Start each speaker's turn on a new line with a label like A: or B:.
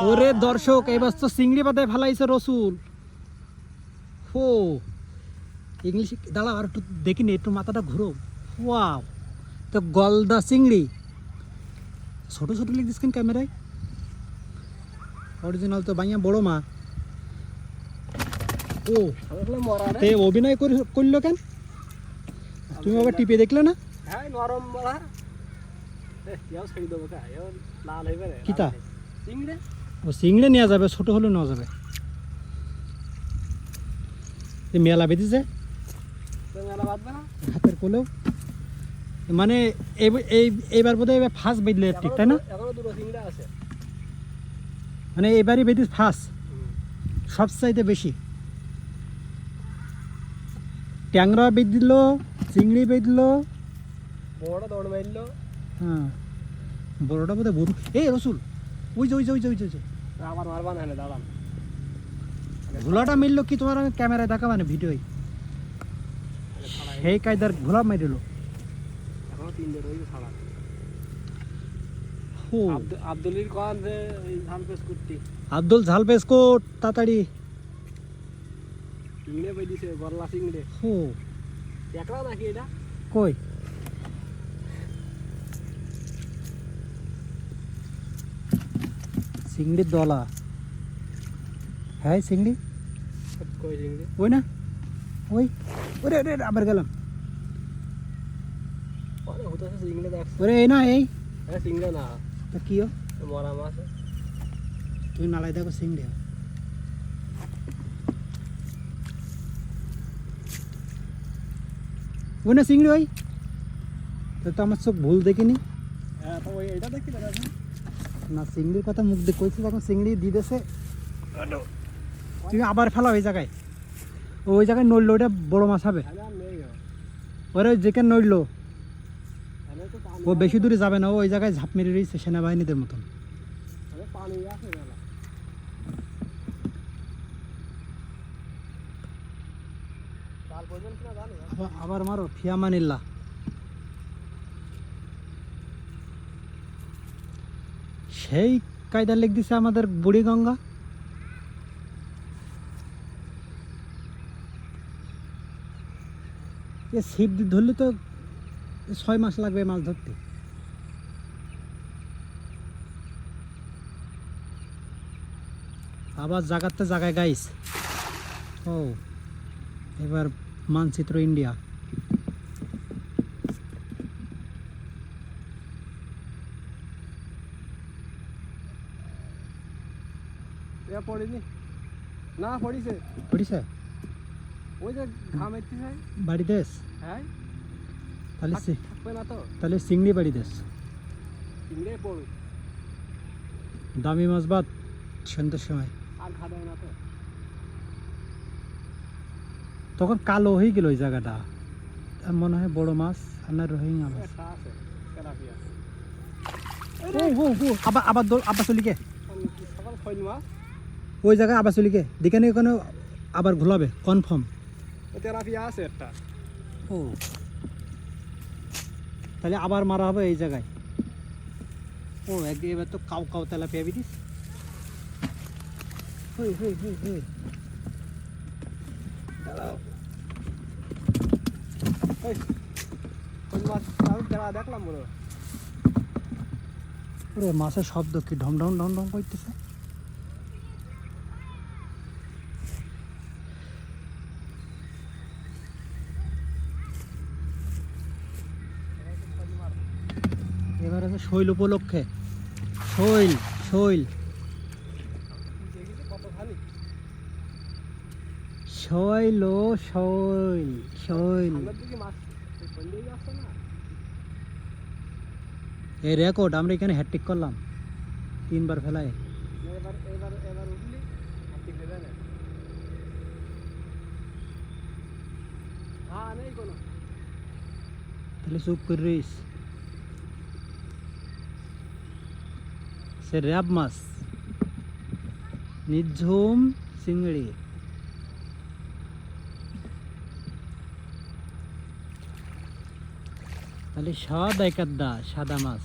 A: ওরে দর্শক এবার তো চিংড়ি পাতায় ফেলাইছে রসুল ও ইংলিশ দাঁড়া আর একটু দেখিনি একটু মাথাটা ঘুরো। ওয়াও তো গলদা চিংড়ি। ছোট ছোট লিখছিস কেন ক্যামেরায়? অরিজিনাল তো বাইয়া বড় মা। ও তে অভিনয় করি- করল কেন? তুমি আবার টিপে দেখলে না? কিতা?
B: চিংড়ে
A: নেওয়া যাবে ছোট হলে নেওয়া যাবে। মেলা বেঁধেছে। হাতের কোলেও। মানে এই- এই এইবার বোধহয় এবার ফার্স্ট বেঁধলে ঠিক তাই না? মানে এবারই বেঁধেছ ফার্স্ট সবচাইতে বেশি। ট্যাংরা বেঁধল চিংড়ি বেঁধল।
B: বড়টা দৌড় মারলো।
A: হ্যাঁ। বড়টা বোধহয় বড়। এই রসুল ওই যে ওই যে ওই যে ওই যে,
B: আবার মারবা না দাঁড়ান।
A: ঘোলাটা মিললো কি তোমার আমি ক্যামেরায় দেখাবা না ভিডিওয় সেই কায়দার ঘোলা মেরিল।
B: আব্দুল-
A: ঝাল পেসকোট তাড়াতাড়ি।
B: চিংড়ে পাই দিছে গরলা চিংড়ে।
A: ও
B: একলা নাকি এটা?
A: কই? চিংড়ির দলা। হ্যাঁ চিংড়ি?
B: কই চিংড়ে?
A: ওই না ওই ওরে ওরে ওরে, আবার গেলাম।
B: অনেক হতাশে চিংড়ে দেখছে
A: ওরে এই না এই।
B: হ্যাঁ চিংড়ে না।
A: তা কি ও?
B: মরা মাছ।
A: তুমি নালাই দেখো চিংড়ি ও। ওই না চিংড়ি ওই? তা তো আমার চোখ ভুল দেখিনি।
B: হ্যাঁ তো ওই এটা দেখি দাদা
A: না, চিংড়ির কথা মুখ দিয়ে কইছি যখন চিংড়ি দিতেছে তুমি আবার ফেলা ওই জায়গায়। ওই জায়গায় নড়লো ওটা বড় মাছ হবে। ওরে যেখানে নড়লো, ও বেশি দূরে যাবে না ওই জায়গায় ঝাঁপ মেরে রয়েছে সেনাবাহিনীদের মতন। আবার মারো ফিয়ামানিল্লা সেই কায়দা লেগ দিছে আমাদের বুড়িগঙ্গা এ ছিপ ধরলে তো ছয় মাস লাগবে মাছ ধরতে। আবার জাগাতে জায়গায় গাইস ও, এবার মানচিত্র ইন্ডিয়া।
B: এ পড়িনি। না পড়িছে।
A: পড়িছে?
B: ওই যে ঘাম এসেছে
A: বাড়ি দেশ
B: হ্যাঁ।
A: তাহলে
B: থাকবে না তো।
A: তাহলে চিংড়ি বাড়ি দেশ
B: চিংড়ে পড়ুক
A: দামি মাছ বাদ সন্ধ্যের সময়।
B: আর খাবে না তো।
A: তখন কালো হয়ে গেল ওই জায়গাটা। মনে হয় বড় মাছ আর না রোহিঙ্গা মাছ। আবার আবার দৌড় আবার চলিকে
B: সকাল মাছ।
A: ওই জায়গায় আবার চলিকে দেখে নিয়ে ওখানে আবার ঘোলাবে কনফার্ম
B: তেলাপিয়া আছে একটা।
A: ও। তাহলে আবার মারা হবে এই জায়গায়। ও একদিন এবার তো কাউ কাউ তেলা পেয়ে দিস হই হই হই হই।
B: ওই মাছ দেখলাম হয়।
A: মাছের শব্দ কি ঢং ঢং ঢং ঢং করতেছে এবার আছে শৈল উপলক্ষে। শৈল শৈল। শৈল শৈল শৈল। এই রেকর্ড আমরা এখানে হ্যাট্রিক করলাম। তিনবার ফেলায়। তাহলে চুপ করে রইস। সে র্যাব মাছ। নিঝুম চিংড়ি। তাহলে সাদা একাদা সাদা মাছ।